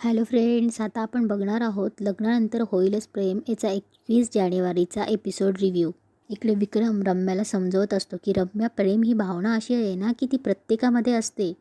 Hello friends आता आपण बघणार आहोत लग्नानंतर होईलच प्रेम याचा एकवीस जानेवारीचा एपिसोड रिव्ह्यू इकडे विक्रम रम्याला समजवत असतो की रम्या प्रेम ही भावना अशी आहे ना की ती प्रत्येकामध्ये असते.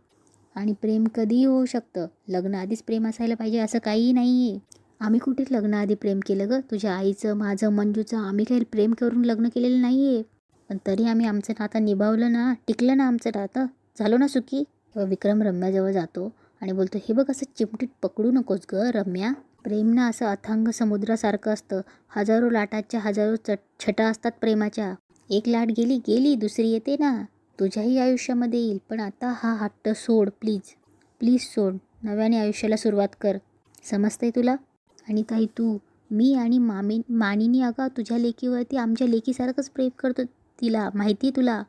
आणि प्रेम कधीही होऊ शकतं. लग्नाआधीच प्रेम असायला पाहिजे असं काहीही नाही आहे आम्ही कुठेच लग्नाआधी प्रेम केलं गं? तुझ्या आईचं माझं मंजूचं आम्ही काही प्रेम करून लग्न केलेलं नाही आहे पण तरी आम्ही आमचं नातं निभावलं ना टिकलं ना आमचं नातं. झालो ना सुखी? तेव्हा विक्रम रम्याजवळ जातो. आणि बोलतो हे बघ असं चिमटीत पकडू नकोस ग रम्या. प्रेम ना असं अथांग समुद्रासारखं असतं. हजारो लाटाच्या हजारो चट छटा असतात प्रेमाच्या. एक लाट गेली गेली दुसरी येते ना. तुझ्याही आयुष्यामध्ये येईल पण आता हा हट्ट सोड प्लीज. प्लीज सोड. नव्याने आयुष्याला सुरुवात कर. समजतंय तुला? आणि ताई तू मी आणि मामी मानिनी अगं तुझ्या लेकीवरती आमच्या लेकीसारखंच प्रेम करतो तिला. माहिती आहे तुला?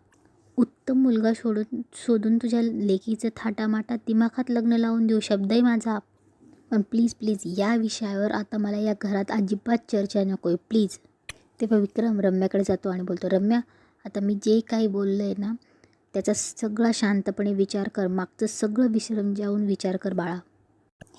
उत्तम मुलगा सोडून शोधून तुझ्या लेकीचं थाटामाटात दिमाखात लग्न लावून देऊ शब्द आहे माझा. पण प्लीज प्लीज या विषयावर आता मला या घरात अजिबात चर्चा नको आहे प्लीज तेव्हा विक्रम रम्याकडे जातो आणि बोलतो रम्या आता मी जे काही बोललं आहे ना त्याचा सगळा शांतपणे विचार कर. मागचं सगळं विसरून जाऊन विचार कर बाळा.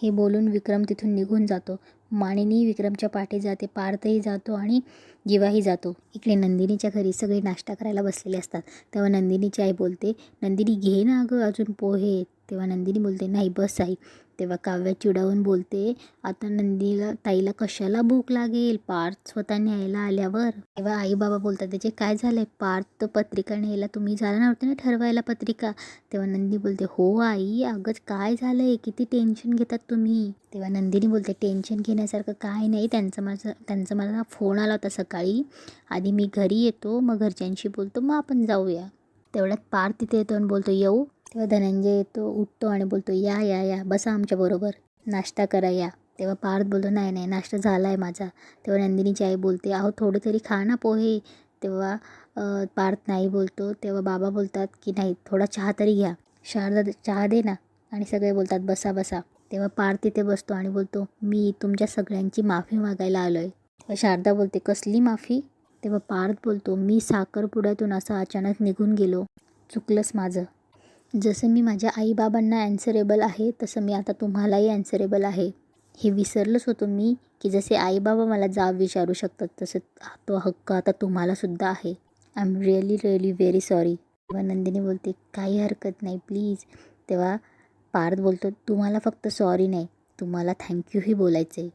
हे बोलून विक्रम तिथून निघून जातो. मानिनी विक्रमच्या पाठी जाते पार्थही जातो आणि जीवाही जातो इकडे नंदिनीच्या घरी सगळे नाश्ता करायला बसलेले असतात. तेव्हा नंदिनीची आई बोलते नंदिनी घे ना अगं अजून पोहे. तेव्हा नंदिनी बोलते नाही बस आई. तेव्हा काव्या चिडावून बोलते आता नंदीला ताईला कशाला भूक लागेल? पार्थ स्वतः न्यायला आल्यावर. तेव्हा आई बाबा बोलतात त्याचे काय झालंय? पार्थ तर पत्रिका न्यायला तुम्ही झाला नव्हते ना ठरवायला पत्रिका. तेव्हा नंदी बोलते हो आई अगंच काय झालंय? किती टेन्शन घेतात तुम्ही? तेव्हा नंदिनी बोलते टेन्शन घेण्यासारखं काय नाही. त्यांचं माझं त्यांचा मला फोन आला होता सकाळी. आधी मी घरी येतो मग घरच्यांशी बोलतो मग आपण जाऊया. तेवढ्यात पार तिथे येतो आणि बोलतो येऊ. तेव्हा धनंजय येतो उठतो आणि बोलतो या या या बसा आमच्याबरोबर नाश्ता करा या. तेव्हा पार्थ बोलतो नाही नाही नाश्ता झाला आहे माझा. तेव्हा नंदिनीची आई बोलते अहो थोडे तरी खा ना पोहे. तेव्हा पार्थ नाही बोलतो तेव्हा बाबा बोलतात की नाही थोडा चहा तरी घ्या. शारदा चहा दे ना. आणि सगळे बोलतात बसा बसा. तेव्हा पार्थ तिथे बसतो आणि बोलतो मी तुमच्या सगळ्यांची माफी मागायला आलो आहे शारदा बोलते कसली माफी? तेव्हा पार्थ बोलतो मी साखरपुड्यातून असं अचानक निघून गेलो. चुकलंच माझं. जसं मी माझ्या आईबाबांना ॲन्सरेबल आहे तसं मी आता तुम्हालाही ॲन्सरेबल आहे. हे विसरलंच होतो मी की जसे आईबाबा मला जाब विचारू शकतात तसं तो हक्क आता तुम्हालासुद्धा आहे. I am really really very sorry तेव्हा नंदिनी बोलते काही हरकत नाही प्लीज तेव्हा पार्थ बोलतो तुम्हाला फक्त सॉरी नाही तुम्हाला थँक्यूही बोलायचं आहे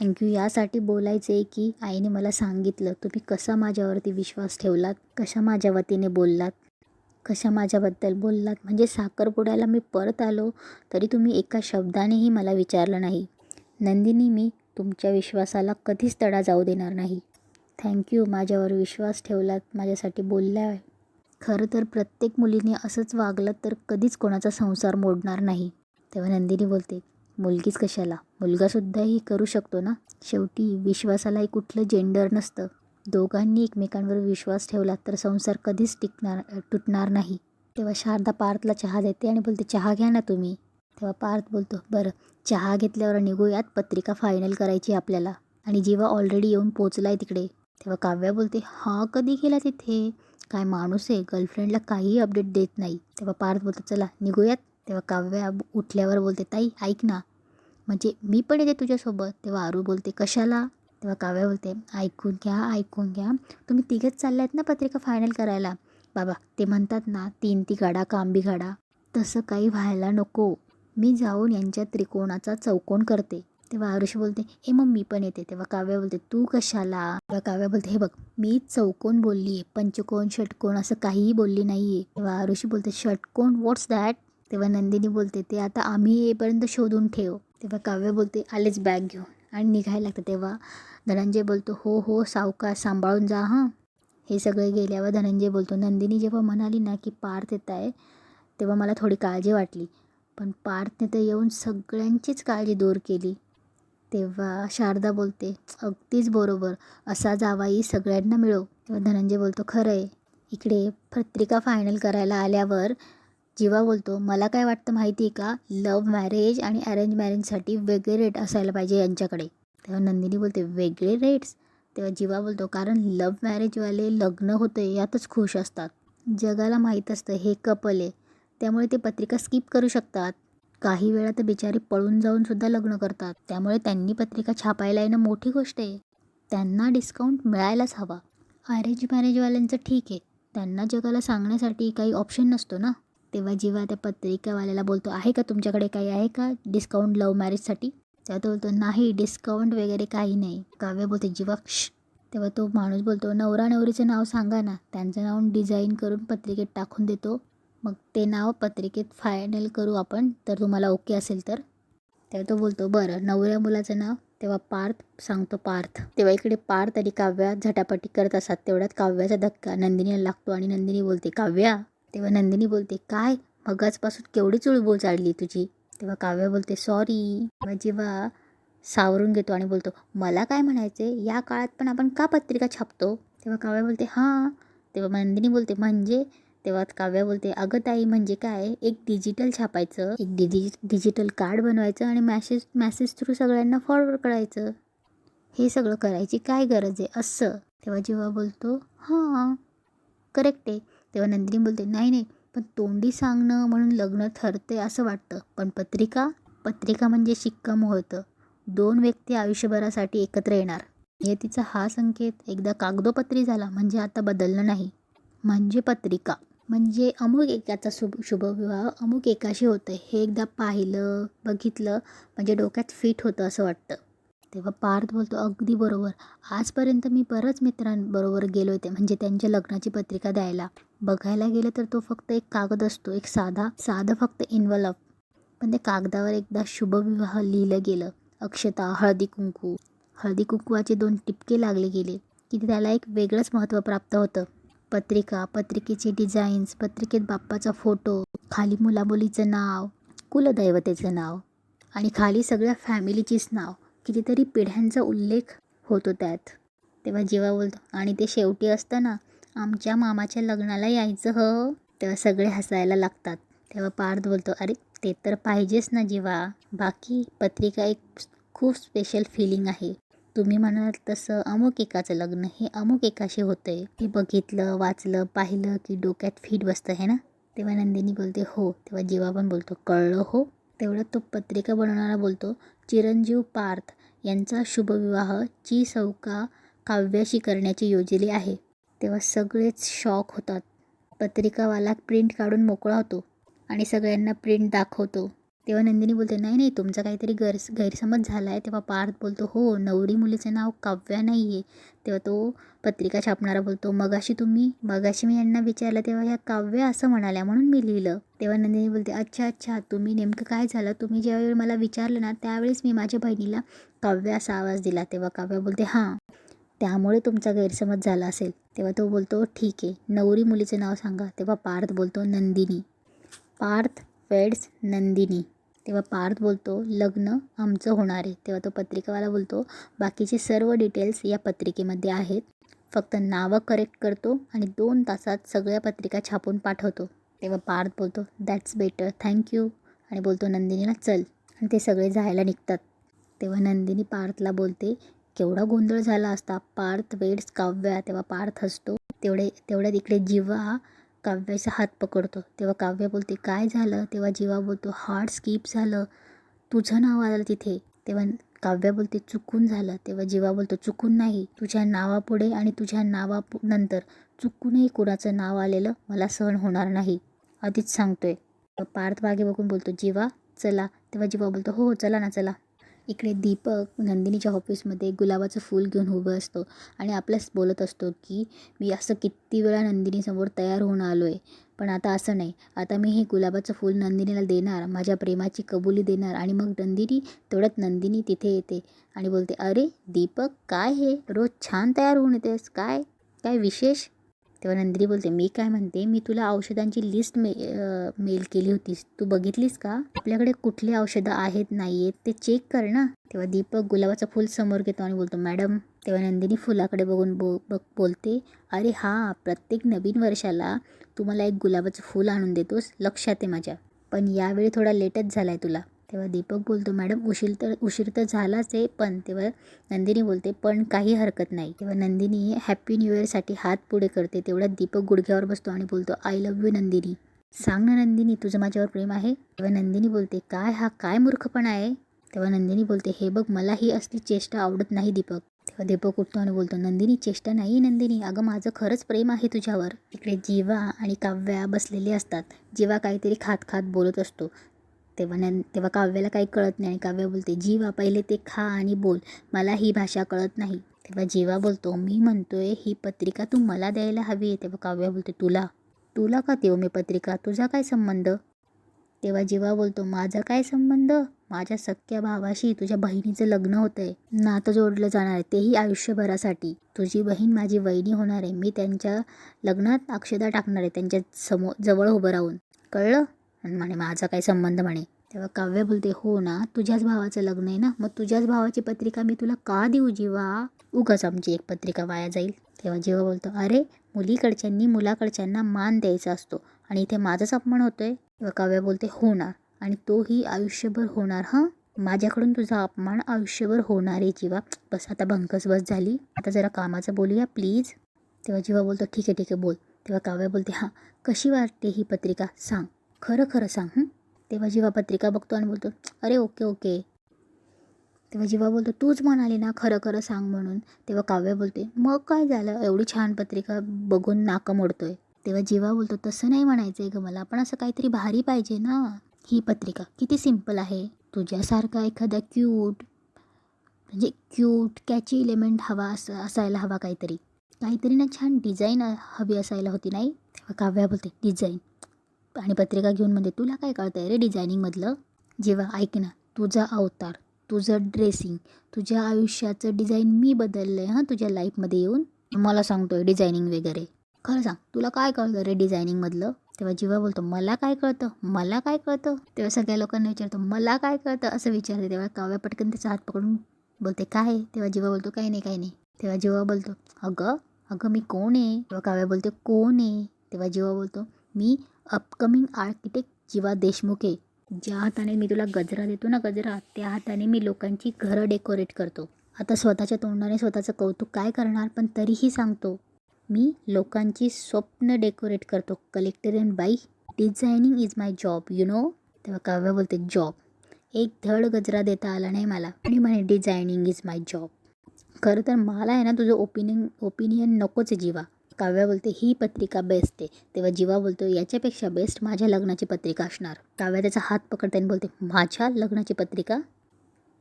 थँक्यू. यासाठी बोलायचं आहे की आईने मला सांगितलं तुम्ही कसा माझ्यावरती विश्वास ठेवलात? कशा माझ्या वतीने बोललात? कशा माझ्याबद्दल बोललात? म्हणजे साखरपुड्याला मी परत आलो तरी तुम्ही एका शब्दानेही मला विचारलं नाही. नंदिनी मी तुमच्या विश्वासाला कधीच तडा जाऊ देणार नाही. थँक्यू. माझ्यावर विश्वास ठेवलात माझ्यासाठी बोलल्या. खरं तर प्रत्येक मुलीने असंच वागलं तर कधीच कोणाचा संसार मोडणार नाही. तेव्हा नंदिनी बोलते मुलगीच कशाला? मुलगासुद्धाही करू शकतो ना? शेवटी विश्वासालाही कुठलं जेंडर नसतं. दोघांनी एकमेकांवर विश्वास ठेवला तर संसार कधीच टिकणार तुटणार नाही. तेव्हा शारदा पार्थला चहा देते आणि बोलते चहा घ्या ना तुम्ही. तेव्हा पार्थ बोलतो बरं चहा घेतल्यावर निघूयात पत्रिका फायनल करायची आपल्याला. आणि जेव्हा ऑलरेडी येऊन पोचला आहे तिकडे तेव्हा काव्या बोलते हा कधी गेला तिथे काय माणूस आहे गर्लफ्रेंडला काहीही अपडेट देत नाही. तेव्हा पार्थ बोलतो चला निघूयात. तेव्हा काव्या उठल्यावर बोलते ताई ऐक ना म्हणजे मी पण येते तुझ्यासोबत. तेव्हा आरू बोलते कशाला? तेव्हा काव्या बोलते ऐकून घ्या ऐकून घ्या. तुम्ही तिघंच चालले ना पत्रिका फायनल करायला? बाबा ते म्हणतात ना तीन ती गाडा कांबी गाडा. तसं काही व्हायला नको. मी जाऊन यांच्या त्रिकोणाचा चौकोन करते. तेव्हा आरुष बोलते हे मग मी पण येते. तेव्हा काव्या बोलते तू कशाला? तेव्हा काव्या बोलते हे बघ मी चौकोन बोलली आहे पंचकोन षटकोन असं काहीही बोलली नाही आहे तेव्हा आरुषी बोलते षटकोन व्हॉट्स दॅट तेव्हा नंदिनी बोलते ते आता आम्ही येईपर्यंत शोधून ठेव. तेव्हा काव्य बोलते आलेच बॅग घेऊन. आणि निघायला लागतं तेव्हा. धनंजय बोलतो हो हो सावकाश सांभाळून जा हां. हे सगळे गेल्यावर धनंजय बोलतो नंदिनी जेव्हा म्हणाली ना की पार्थ येत आहे तेव्हा मला थोडी काळजी वाटली. पण पार्थने तर येऊन सगळ्यांचीच काळजी दूर केली. तेव्हा शारदा बोलते अगदीच बरोबर. असा जावाई सगळ्यांना मिळो. तेव्हा धनंजय बोलतो खरं आहे इकडे पत्रिका फायनल करायला आल्यावर जेव्हा बोलतो मला काय वाटतं माहिती आहे का? लव्ह मॅरेज आणि अरेंज मॅरेजसाठी वेगळे रेट असायला पाहिजे यांच्याकडे. तेव्हा नंदिनी बोलते वेगळे रेट्स तेव्हा जीवा बोलतो कारण लव्ह मॅरेजवाले लग्न होते यातच खुश असतात. जगाला माहीत असतं हे कपल आहे. त्यामुळे ते पत्रिका स्किप करू शकतात. काही वेळा तर बिचारी पळून जाऊन सुद्धा लग्न करतात. त्यामुळे त्यांनी पत्रिका छापायला येणं मोठी गोष्ट आहे. त्यांना डिस्काउंट मिळायलाच हवा. अरेंज मॅरेजवाल्यांचं ठीक आहे. त्यांना जगाला सांगण्यासाठी काही ऑप्शन नसतो ना? तेव्हा जेव्हा त्या पत्रिकावाल्याला बोलतो आहे का तुमच्याकडे काही? आहे का डिस्काउंट लव्ह मॅरेजसाठी तेव्हा तो बोलतो नाही डिस्काउंट वगैरे काही नाही. काव्य बोलते जेव्हा क्ष तेव्हा तो माणूस बोलतो नवरा नवरीचं नाव सांगा ना. त्यांचं नाव डिझाईन करून पत्रिकेत टाकून देतो. मग ते नाव पत्रिकेत फायनल करू आपण तर तुम्हाला ओके असेल तर? तेव्हा तो बोलतो बरं नवऱ्या मुलाचं नाव? तेव्हा पार्थ सांगतो पार्थ. तेव्हा इकडे पार्थ आणि काव्या झटापटी करत असतात तेवढ्यात काव्याचा धक्का. नंदिनीला लागतो आणि नंदिनी बोलते काव्या तेव्हा नंदिनी बोलते काय? मगाचपासून केवढी चुळबुळ चालली तुझी? तेव्हा काव्या बोलते सॉरी तेव्हा जेव्हा सावरून घेतो आणि बोलतो मला काय म्हणायचे या काळात पण आपण का पत्रिका छापतो? तेव्हा काव्या बोलते हां. तेव्हा नंदिनी बोलते म्हणजे? तेव्हा काव्या बोलते अगं ताई म्हणजे काय? एक डिजिटल छापायचं एक डिजि डिजिटल कार्ड बनवायचं आणि मॅसेज मॅसेज थ्रू सगळ्यांना फॉरवर्ड करायचं. हे सगळं करायची काय गरज आहे? असं. तेव्हा जेव्हा बोलतो हां करेक्ट आहे. तेव्हा नंदिनी बोलते नाही नाही पण तोंडी सांगणं म्हणून लग्न ठरते असं वाटतं. पण पत्रिका पत्रिका म्हणजे शिक्कामोर्तब दोन व्यक्ती आयुष्यभरासाठी एकत्र येणार. नियतीचा हा संकेत एकदा कागदोपत्री झाला म्हणजे आता बदलणं नाही. म्हणजे पत्रिका. म्हणजे अमुक एकाचा शुभ शुभविवाह अमुक एकाशी होतं हे एकदा पाहिलं बघितलं म्हणजे डोक्यात फिट होतं असं वाटतं. तेव्हा पार्थ बोलतो अगदी बरोबर. आजपर्यंत मी बरंच मित्रांबरोबर गेलो होते म्हणजे त्यांच्या लग्नाची पत्रिका द्यायला. बघायला गेलं तर तो फक्त एक कागद असतो एक साधा साधं फक्त इन्व्हलप पण ते कागदावर एकदा शुभविवाह लिहिलं गेलं. अक्षता हळदी कुंकू. हळदी कुंकवाचे दोन टिपके लागले गेले की त्याला एक वेगळंच महत्त्व प्राप्त होतं. पत्रिका पत्रिकेचे डिझाईन्स पत्रिकेत बाप्पाचा फोटो खाली मुलामुलीचं नाव कुलदैवतेचं नाव आणि खाली सगळ्या फॅमिलीचीच नाव. कितीतरी पिढ्यांचा उल्लेख होतो त्यात. तेव्हा जेव्हा बोलतो आणि ते शेवटी असतं ना आमच्या मामाच्या लग्नाला यायचं हो तेव्हा सगळे हसायला लागतात. तेव्हा पार्थ बोलतो अरे ते तर पाहिजेच ना जेव्हा बाकी पत्रिका एक खूप स्पेशल फिलिंग आहे. तुम्ही म्हणाल तसं अमुक एकाचं लग्न हे अमुक एकाशी होतं आहे हे बघितलं वाचलं पाहिलं की डोक्यात फिट बसतं आहे ना? तेव्हा नंदिनी बोलते हो. तेव्हा जेव्हा पण बोलतो कळलं हो. तेवढ्यात तो पत्रिका बनवणारा बोलतो चिरंजीव पार्थ यांचा शुभविवाह ची सौका काव्याशी करण्याची योजली आहे. तेव्हा सगळेच शॉक होतात. पत्रिकावाला प्रिंट काढून मोकळा होतो आणि सगळ्यांना प्रिंट दाखवतो. तेव्हा नंदिनी बोलते नाही नाही तुमचा काहीतरी गैर गैरसमज झाला आहे तेव्हा पार्थ बोलतो हो नवरी मुलीचं नाव काव्या नाही आहे तेव्हा तो पत्रिका छापणारा बोलतो मगाशी तुम्ही मगाशी मी यांना विचारलं तेव्हा ह्या काव्य असं म्हणाल्या म्हणून मी लिहिलं. तेव्हा नंदिनी बोलते अच्छा अच्छा तुम्ही नेमकं काय झालं? तुम्ही ज्यावेळी मला विचारलं ना त्यावेळेस मी माझ्या बहिणीला काव्य असा आवाज दिला. तेव्हा काव्य बोलते हां त्यामुळे तुमचा गैरसमज झाला असेल. तेव्हा तो बोलतो ठीक आहे नवरी मुलीचं नाव सांगा. तेव्हा पार्थ बोलतो नंदिनी. पार्थ वेड्स नंदिनी. तेव्हा पार्थ बोलतो लग्न आमचं होणार आहे. तेव्हा तो पत्रिकावाला बोलतो बाकीचे सर्व डिटेल्स या पत्रिकेमध्ये आहेत. फक्त नावं करेक्ट करतो आणि दोन तासात सगळ्या पत्रिका छापून पाठवतो. तेव्हा पार्थ बोलतो दॅट्स बेटर थँक्यू आणि बोलतो नंदिनीला चल. आणि ते सगळे जायला निघतात. तेव्हा नंदिनी पार्थला बोलते केवढा गोंधळ झाला असता. पार्थ वेड्स काव्या. तेव्हा पार्थ हसतो तेवढे तेवढ्यात इकडे जिव्हा काव्याचा हात पकडतो. तेव्हा काव्य बोलते काय झालं? तेव्हा जीवा बोलतो हार्ट स्किप झालं. तुझं नाव आलं तिथे. तेव्हा काव्य बोलते चुकून झालं. तेव्हा जीवा बोलतो चुकून नाही. तुझ्या नावापुढे आणि तुझ्या नावा नंतर चुकूनही कुणाचं नाव आलेलं मला सहन होणार नाही. आधीच सांगतोय. पार्थ मागे बघून बोलतो जीवा चला. तेव्हा जीवा बोलतो हो, हो चला ना चला. इकडे दीपक नंदिनीच्या ऑफिसमध्ये गुलाबाचं फूल घेऊन उभं असतो. आणि आपल्यास बोलत असतो की मी असं किती वेळा नंदिनीसमोर तयार होऊन आलो आहे पण आता असं नाही. आता मी हे गुलाबाचं फूल नंदिनीला देणार माझ्या प्रेमाची कबुली देणार आणि मग नंदिनी तेवढ्यात नंदिनी तिथे येते आणि बोलते अरे दीपक काय हे? रोज छान तयार होऊन येतेस. काय? काय विशेष? तेव्हा नंदिनी बोलते मी काय म्हणते मी तुला औषधांची लिस्ट मे मेल केली होतीस. तू बघितलीस का? आपल्याकडे कुठली औषधं आहेत नाही आहेत ते चेक कर ना. तेव्हा दीपक गुलाबाचं फूल समोर घेतो आणि बोलतो मॅडम तेव्हा नंदिनी फुलाकडे बघून बो बघ बोलते अरे हां प्रत्येक नवीन वर्षाला तू मला एक गुलाबाचं फूल आणून देतोस. लक्षात आहे माझ्या. पण यावेळी थोडा लेटच झाला आहे तुला. तेव्हा दीपक बोलतो मॅडम उशीर तर उशीर तर झालाच आहे पण तेव्हा नंदिनी बोलते पण काही हरकत नाही. तेव्हा नंदिनी हॅप्पी न्यू इयरसाठी हात पुढे करते तेवढ्यात दीपक गुडघ्यावर बसतो आणि बोलतो आय लव्ह यू नंदिनी. सांग ना नंदिनी तुझं माझ्यावर प्रेम आहे? तेव्हा नंदिनी बोलते काय हा काय मूर्खपणा आहे? तेव्हा नंदिनी बोलते हे बघ मला ही असली चेष्टा आवडत नाही दीपक. तेव्हा दीपक उठतो आणि बोलतो नंदिनी चेष्टा नाही नंदिनी अगं माझं खरंच प्रेम आहे तुझ्यावर. इकडे जीवा आणि काव्या बसलेले असतात जीवा काहीतरी खात खात बोलत असतो. तेव्हा न तेव्हा काव्याला काही कळत नाही आणि काव्य बोलते जीवा पहिले ते खा आणि बोल मला ही भाषा कळत नाही. तेव्हा जीवा बोलतो मी म्हणतोय ही पत्रिका तू मला द्यायला हवी आहे. तेव्हा काव्य बोलते तुला. तुला का देऊ मी पत्रिका? तुझा काय संबंध? तेव्हा जीवा बोलतो माझा काय संबंध? माझ्या सख्या भावाशी तुझ्या बहिणीचं लग्न होतं आहे नातं जोडलं जाणार आहे तेही आयुष्यभरासाठी. तुझी बहीण माझी वहिनी होणार आहे. मी त्यांच्या लग्नात अक्षदा टाकणार आहे त्यांच्यासमोर जवळ उभं राहून. कळलं? आणि म्हणे माझा काय संबंध म्हणे. तेव्हा काव्य बोलते हो ना तुझ्याच भावाचं लग्न आहे ना मग तुझ्याच भावाची पत्रिका मी तुला का देऊ जीवा? उगाच आमची एक पत्रिका वाया जाईल. तेव्हा जीवा बोलतो अरे मुलीकडच्यांनी मुलाकडच्यांना मान द्यायचा असतो आणि इथे माझाच अपमान होतोय. तेव्हा काव्य बोलते होणार आणि तोही आयुष्यभर होणार हां? माझ्याकडून तुझा अपमान आयुष्यभर होणार आहे जीवा. बस आता भंकस बस झाली. आता जरा कामाचं बोलूया प्लीज. तेव्हा जीवा बोलतो ठीक आहे ठीक आहे बोल. तेव्हा काव्या बोलते हां कशी वाटते ही पत्रिका? सांग. खरं खरं सांग तेव्हा जेव्हा पत्रिका बघतो आणि बोलतो अरे ओके ओके. तेव्हा जेव्हा बोलतो तूच म्हणाली ना खरं खरं सांग म्हणून. तेव्हा काव्य बोलते मग काय झालं? एवढी छान पत्रिका बघून नाकं मोडतोय. तेव्हा जेव्हा बोलतो तसं नाही म्हणायचं आहे ग मला पण असं काहीतरी भारी पाहिजे ना. ही पत्रिका किती सिंपल आहे. तुझ्यासारखा एखादा क्यूट म्हणजे क्यूट कॅची इलेमेंट हवा असं असायला हवा काहीतरी. काहीतरी ना छान डिझाईन हवी असायला होती नाही? तेव्हा काव्या बोलते डिझाईन आणि पत्रिका घेऊन म्हणते तुला काय कळतं आहे रे डिझायनिंगमधलं? जेव्हा ऐक ना तुझा अवतार तुझं ड्रेसिंग तुझ्या आयुष्याचं डिझाईन मी बदललं आहे हां तुझ्या लाईफमध्ये येऊन? मला सांगतोय डिझायनिंग वगैरे. खरं सांग तुला काय कळतं रे डिझायनिंगमधलं? तेव्हा जिवा बोलतो मला काय कळतं? मला काय कळतं? तेव्हा सगळ्या लोकांना विचारतो मला काय कळतं? असं विचारते तेव्हा काव्या पटकन त्याचा हात पकडून बोलते काय आहे? तेव्हा जिवा बोलतो काही नाही काही नाही. तेव्हा जेव्हा बोलतो अगं अगं मी कोण आहे? तेव्हा काव्या बोलते कोण आहे? तेव्हा जेव्हा बोलतो मी अपकमिंग आर्किटेक्ट जीवा देशमुखे ज्या हाताने मी तुला गजरा देतो ना गजरा त्या हाताने मी लोकांची घरं डेकोरेट करतो. आता स्वतःच्या तोंडाने स्वतःचं कौतुक काय करणार पण तरीही सांगतो मी लोकांची स्वप्न डेकोरेट करतो. कलेक्टरीन बाई designing is my job you know तेव्हा काव्य बोलते जॉब एक धड गजरा देता आला नाही मला. आणि म्हणे डिझायनिंग इज माय जॉब खरं तर मला आहे ना तुझं ओपिनियन ओपिनियन नकोच आहे जीवा. काव्या बोलते ही पत्रिका बेस्ट आहे. तेव्हा जीवा बोलतो याच्यापेक्षा बेस्ट माझ्या लग्नाची पत्रिका असणार. काव्या त्याचा हात पकडते आणि बोलते माझ्या लग्नाची पत्रिका?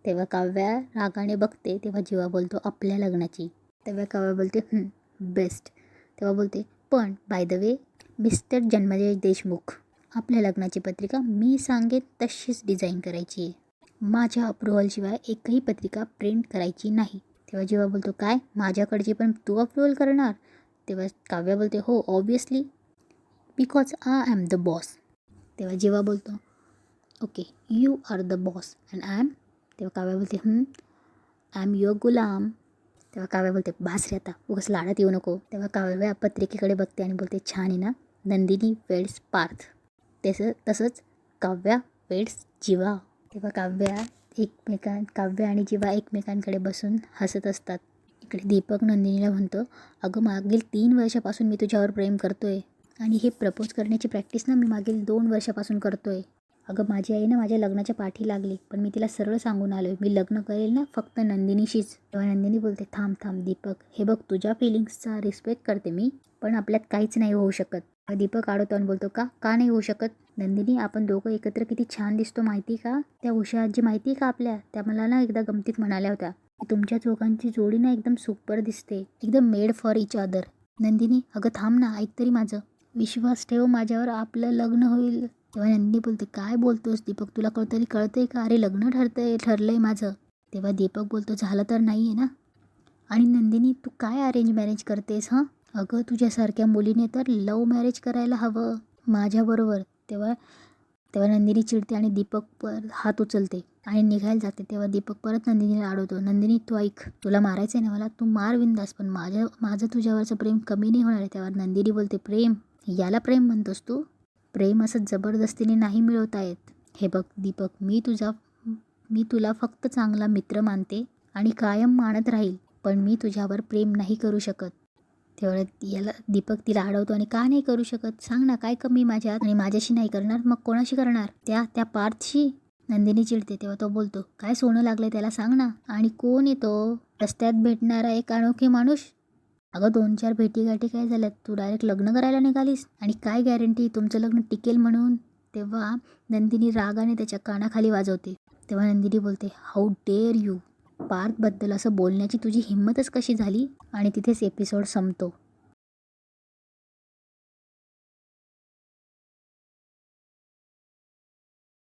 तेव्हा काव्या रागाने बघते तेव्हा जीवा बोलतो आपल्या लग्नाची. तेव्हा काव्या बोलते बेस्ट तेव्हा बोलते पण by the way mister Janmajay Deshmukh आपल्या लग्नाची पत्रिका मी सांगेन तशीच डिझाईन करायची आहे. माझ्या अप्रुव्हलशिवाय एकही पत्रिका प्रिंट करायची नाही. तेव्हा जेव्हा बोलतो काय? माझ्याकडची पण तू अप्रुव्हल करणार? तेव्हा काव्या बोलते हो obviously because I am the boss तेव्हा जेव्हा बोलतो okay you are the boss and I am तेव्हा काव्या बोलते आय एम युअर गुलाम. तेव्हा काव्या बोलते बास रे आता उगाच लाडात येऊ नको. तेव्हा काव्या पत्रिकेकडे बघते आणि बोलते छान आहे ना नंदिनी वेड्स पार्थ. तसं तसंच काव्या वेड्स जीवा. तेव्हा काव्या एकमेकां काव्य आणि जीवा एकमेकांकडे बसून हसत असतात. इकडे दीपक नंदिनीला म्हणतो अगं मागील तीन वर्षापासून मी तुझ्यावर प्रेम करतो आहे आणि हे प्रपोज करण्याची प्रॅक्टिस ना मी मागील दोन वर्षापासून करतो आहे अगं माझी आई ना माझ्या लग्नाच्या पाठी लागली पण मी तिला सरळ सांगून आलो आहे मी लग्न करेल ना फक्त नंदिनीशीच. तेव्हा नंदिनी बोलते थांब थांब दीपक हे बघ तुझ्या फिलिंग्सचा रिस्पेक्ट करते मी पण आपल्यात काहीच नाही होऊ शकत. दीपक आडवतो आणि बोलतो का का नाही होऊ शकत? नंदिनी आपण दोघं एकत्र किती छान दिसतो माहिती का? त्या उषा आजी माहिती का आपल्या? त्या मला ना एकदा गमतीत म्हणाल्या होत्या तुमच्या दोघांची जोडी ना एकदम सुपर दिसते. एकदम made for each other Nandini अगं थांब ना ऐक तरी माझं. विश्वास ठेव माझ्यावर आपलं लग्न होईल. तेव्हा नंदिनी बोलते काय बोलतोस दीपक? तुला कळतरी कळतंय का? अरे लग्न ठरतंय ठरलंय माझं. तेव्हा दीपक बोलतो झालं तर नाही आहे ना? आणि नंदिनी तू काय अरेंज मॅरेज करतेस हां? अगं तुझ्यासारख्या मुलीने तर लव मॅरेज करायला हवं. माझ्याबरोबर. तेव्हा तेव्हा नंदिनी चिडते आणि दीपक पर हात उचलते. आणि निघायला जाते तेव्हा दीपक परत नंदिनीला अडवतो नंदिनी तू ऐक तुला मारायचं आहे ना मला? तू मार विंदास पण माझ्या माझं तुझ्यावरचं प्रेम कमी नाही होणार आहे. तेव्हा नंदिनी बोलते प्रेम याला प्रेम म्हणतोस तू? प्रेम असं जबरदस्तीने नाही मिळवता येत. हे बघ दीपक मी तुझा मी तुला फक्त चांगला मित्र मानते आणि कायम मानत राहील पण मी तुझ्यावर प्रेम नाही करू शकत. तेवढ्यात याला दीपक तिला अडवतो आणि का नाही करू शकत? सांग ना काय कमी माझ्यात? आणि माझ्याशी नाही करणार? मग कोणाशी करणार? त्या त्या पार्थशी नंदिनी चिडते तेव्हा तो बोलतो काय सोनं लागलंय त्याला सांग ना. आणि कोण येतो? रस्त्यात भेटणारा एक अनोखी माणूस? अगं दोन चार भेटीगाठी काय झाल्यात? तू डायरेक्ट लग्न करायला निघालीस. आणि काय गॅरंटी तुमचं लग्न टिकेल म्हणून. तेव्हा नंदिनी रागाने त्याच्या कानाखाली वाजवते. तेव्हा नंदिनी बोलते हाऊ डेअर यू पार्थबद्दल असं बोलण्याची तुझी हिंमतच कशी झाली? आणि तिथेच एपिसोड संपतो.